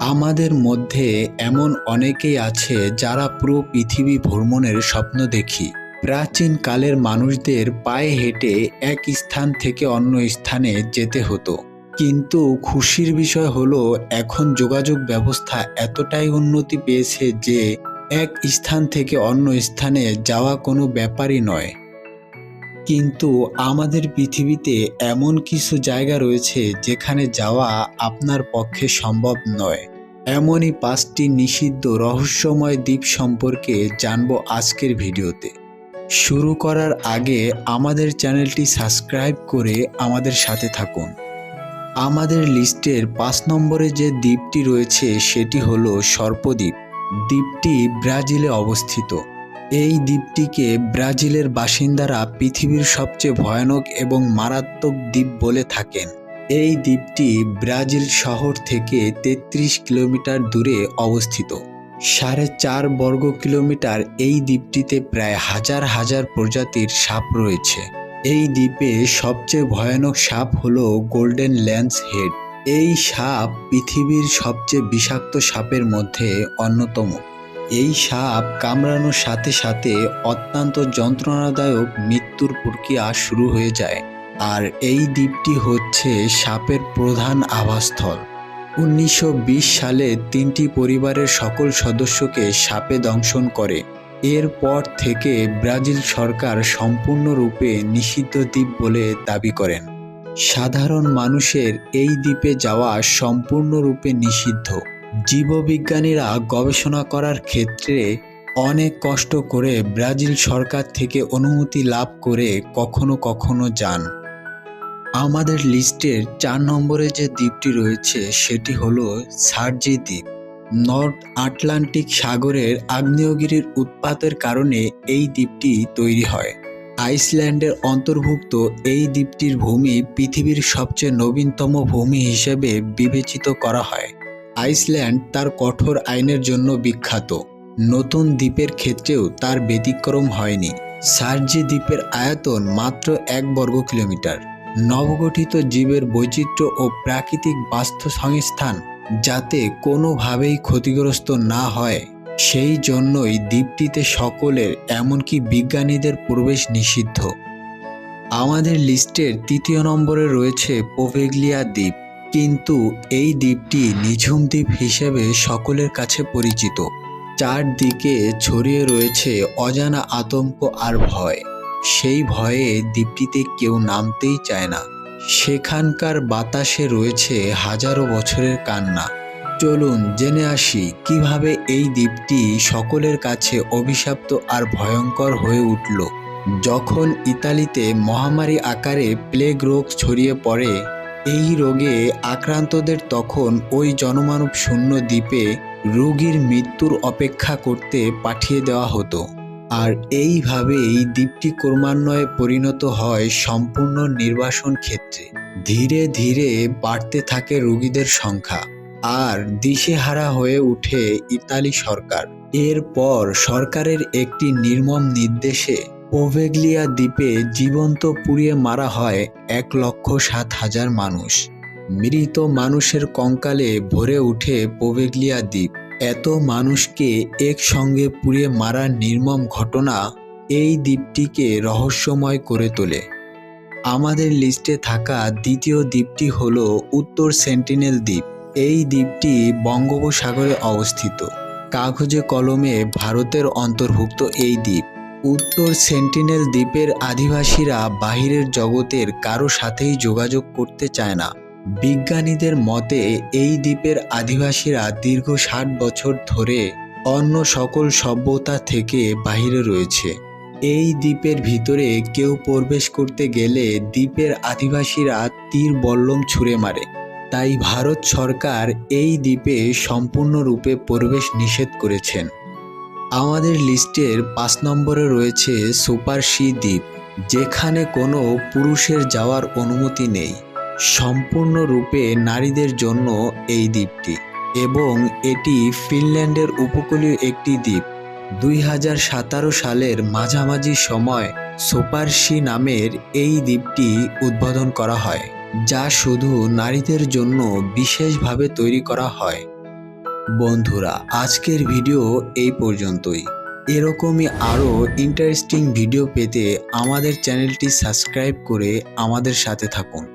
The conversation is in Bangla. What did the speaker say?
আমাদের মধ্যে এমন অনেকেই আছে যারা পুরো পৃথিবী ভ্রমণের স্বপ্ন দেখি। প্রাচীন কালের মানুষদের পায়ে হেঁটে এক স্থান থেকে অন্য স্থানে যেতে হতো। কিন্তু খুশির বিষয় হলো, এখন যোগাযোগ ব্যবস্থা এতটাই উন্নতি পেয়েছে যে, এক স্থান থেকে অন্য স্থানে যাওয়া কোনো ব্যাপারই নয়। কিন্তু আমাদের পৃথিবীতে এমন কিছু জায়গা রয়েছে যেখানে যাওয়া আপনার পক্ষে সম্ভব নয়। এমনই পাঁচটি নিষিদ্ধ রহস্যময় দ্বীপ সম্পর্কে জানব আজকের ভিডিওতে। শুরু করার আগে আমাদের চ্যানেলটি সাবস্ক্রাইব করে আমাদের সাথে থাকুন। আমাদের লিস্টের পাঁচ নম্বরে যে দ্বীপটি রয়েছে সেটি হলো সর্পদ্বীপ। দ্বীপটি ব্রাজিলে অবস্থিত। এই দ্বীপটিকে ব্রাজিলের বাসিন্দারা পৃথিবীর সবচেয়ে ভয়ানক এবং মারাত্মক দ্বীপ বলে থাকেন। এই দ্বীপটি ব্রাজিল শহর থেকে ৩৩ কিলোমিটার দূরে অবস্থিত। সাড়ে চার বর্গ কিলোমিটার এই দ্বীপটিতে প্রায় হাজার হাজার প্রজাতির সাপ রয়েছে। এই দ্বীপে সবচেয়ে ভয়ানক সাপ হল গোল্ডেন ল্যান্স হেড। এই সাপ পৃথিবীর সবচেয়ে বিষাক্ত সাপের মধ্যে অন্যতম। এই সাপ কামড়ানোর সাথে সাথে অত্যন্ত যন্ত্রণাদায়ক মৃত্যুর প্রক্রিয়া শুরু হয়ে যায়। আর এই দ্বীপটি হচ্ছে সাপের প্রধান আবাসস্থল। উনিশশো বিশ সালে তিনটি পরিবারের সকল সদস্যকে সাপে দংশন করে। এরপর থেকে ব্রাজিল সরকার সম্পূর্ণরূপে নিষিদ্ধ দ্বীপ বলে দাবি করেন। সাধারণ মানুষের এই দ্বীপে যাওয়া সম্পূর্ণরূপে নিষিদ্ধ। জীববিজ্ঞানীরা গবেষণা করার ক্ষেত্রে অনেক কষ্ট করে ব্রাজিল সরকার থেকে অনুমতি লাভ করে কখনো কখনো যান। আমাদের লিস্টের চার নম্বরে যে দ্বীপটি রয়েছে, সেটি হলো সার্জি দ্বীপ। নর্থ আটলান্টিক সাগরের আগ্নেয়গিরির উৎপাতের কারণে এই দ্বীপটি তৈরি হয়। আইসল্যান্ডের অন্তর্ভুক্ত এই দ্বীপটির ভূমি পৃথিবীর সবচেয়ে নবীনতম ভূমি হিসেবে বিবেচিত করা হয়। আইসল্যান্ড তার কঠোর আইনের জন্য বিখ্যাত। নতুন দ্বীপের ক্ষেত্রেও তার ব্যতিক্রম হয়নি। সার্জি দ্বীপের আয়তন মাত্র এক বর্গ কিলোমিটার। নবগঠিত জীবের বৈচিত্র্য ও প্রাকৃতিক বাস্তুসংস্থান যাতে কোনোভাবেই ক্ষতিগ্রস্ত না হয়, সেই জন্যই দ্বীপটিতে সকলের, এমনকি বিজ্ঞানীদের প্রবেশ নিষিদ্ধ। আমাদের লিস্টের তৃতীয় নম্বরে রয়েছে পোভেগলিয়া দ্বীপ। কিন্তু এই দ্বীপটি নিঝুম দ্বীপ হিসেবে সকলের কাছে পরিচিত। চারদিকে ছড়িয়ে রয়েছে অজানা আতঙ্ক আর ভয়। সেই ভয়ে দ্বীপটিতে কেউ নামতেই চায় না। সেখানকার বাতাসে রয়েছে হাজারো বছরের কান্না। চলুন জেনে আসি কীভাবে এই দ্বীপটি সকলের কাছে অভিশপ্ত আর ভয়ঙ্কর হয়ে উঠল। যখন ইতালিতে মহামারী আকারে প্লেগ রোগ ছড়িয়ে পড়ে এই রোগে আক্রান্তদের তখন ওই জনমানব শূন্য দ্বীপে রোগীর মৃত্যুর অপেক্ষা করতে পাঠিয়ে দেওয়া হতো। আর এইভাবেই দ্বীপটি ক্রমান্বয়ে পরিণত হয় সম্পূর্ণ নির্বাসন ক্ষেত্রে। ধীরে ধীরে বাড়তে থাকে রোগীদের সংখ্যা। আর দিশেহারা হয়ে ওঠে ইতালি সরকার। এরপর সরকারের একটি নির্মম নির্দেশে পোভেগলিয়া দ্বীপে জীবন্ত পুড়িয়ে মারা হয় এক লক্ষ সাত হাজার মানুষ। মৃত মানুষের কঙ্কালে ভরে ওঠে পোভেগলিয়া দ্বীপ। এত মানুষকে একসঙ্গে পুড়িয়ে মারার নির্মম ঘটনা এই দ্বীপটিকে রহস্যময় করে তোলে। আমাদের লিস্টে থাকা দ্বিতীয় দ্বীপটি হল উত্তর সেন্টিনেল দ্বীপ। এই দ্বীপটি বঙ্গোপসাগরে অবস্থিত। কাগজে কলমে ভারতের অন্তর্ভুক্ত এই দ্বীপ। উত্তর সেন্টিনেল দ্বীপের আদিবাসীরা বাহিরের জগতের কারও সাথেই যোগাযোগ করতে চায় না। বিজ্ঞানীদের মতে, এই দ্বীপের আদিবাসীরা দীর্ঘ ষাট বছর ধরে অন্য সকল সভ্যতা থেকে বাহিরে রয়েছে। এই দ্বীপের ভিতরে কেউ প্রবেশ করতে গেলে দ্বীপের আদিবাসীরা তীর বল্লম ছুঁড়ে মারে। তাই ভারত সরকার এই দ্বীপে সম্পূর্ণরূপে প্রবেশ নিষেধ করেছেন। আমাদের লিস্টের পাঁচ নম্বরে রয়েছে সুপার সি দ্বীপ, যেখানে কোনো পুরুষের যাওয়ার অনুমতি নেই। সম্পূর্ণরূপে নারীদের জন্য এই দ্বীপটি, এবং এটি ফিনল্যান্ডের উপকূলীয় একটি দ্বীপ। দুই হাজার সতেরো সালের মাঝামাঝি সময় সোপারসি নামের এই দ্বীপটি উদ্বোধন করা হয়, যা শুধু নারীদের জন্য বিশেষভাবে তৈরি করা হয়। বন্ধুরা, আজকের ভিডিও এই পর্যন্তই। এরকমই আরও ইন্টারেস্টিং ভিডিও পেতে আমাদের চ্যানেলটি সাবস্ক্রাইব করে আমাদের সাথে থাকুন।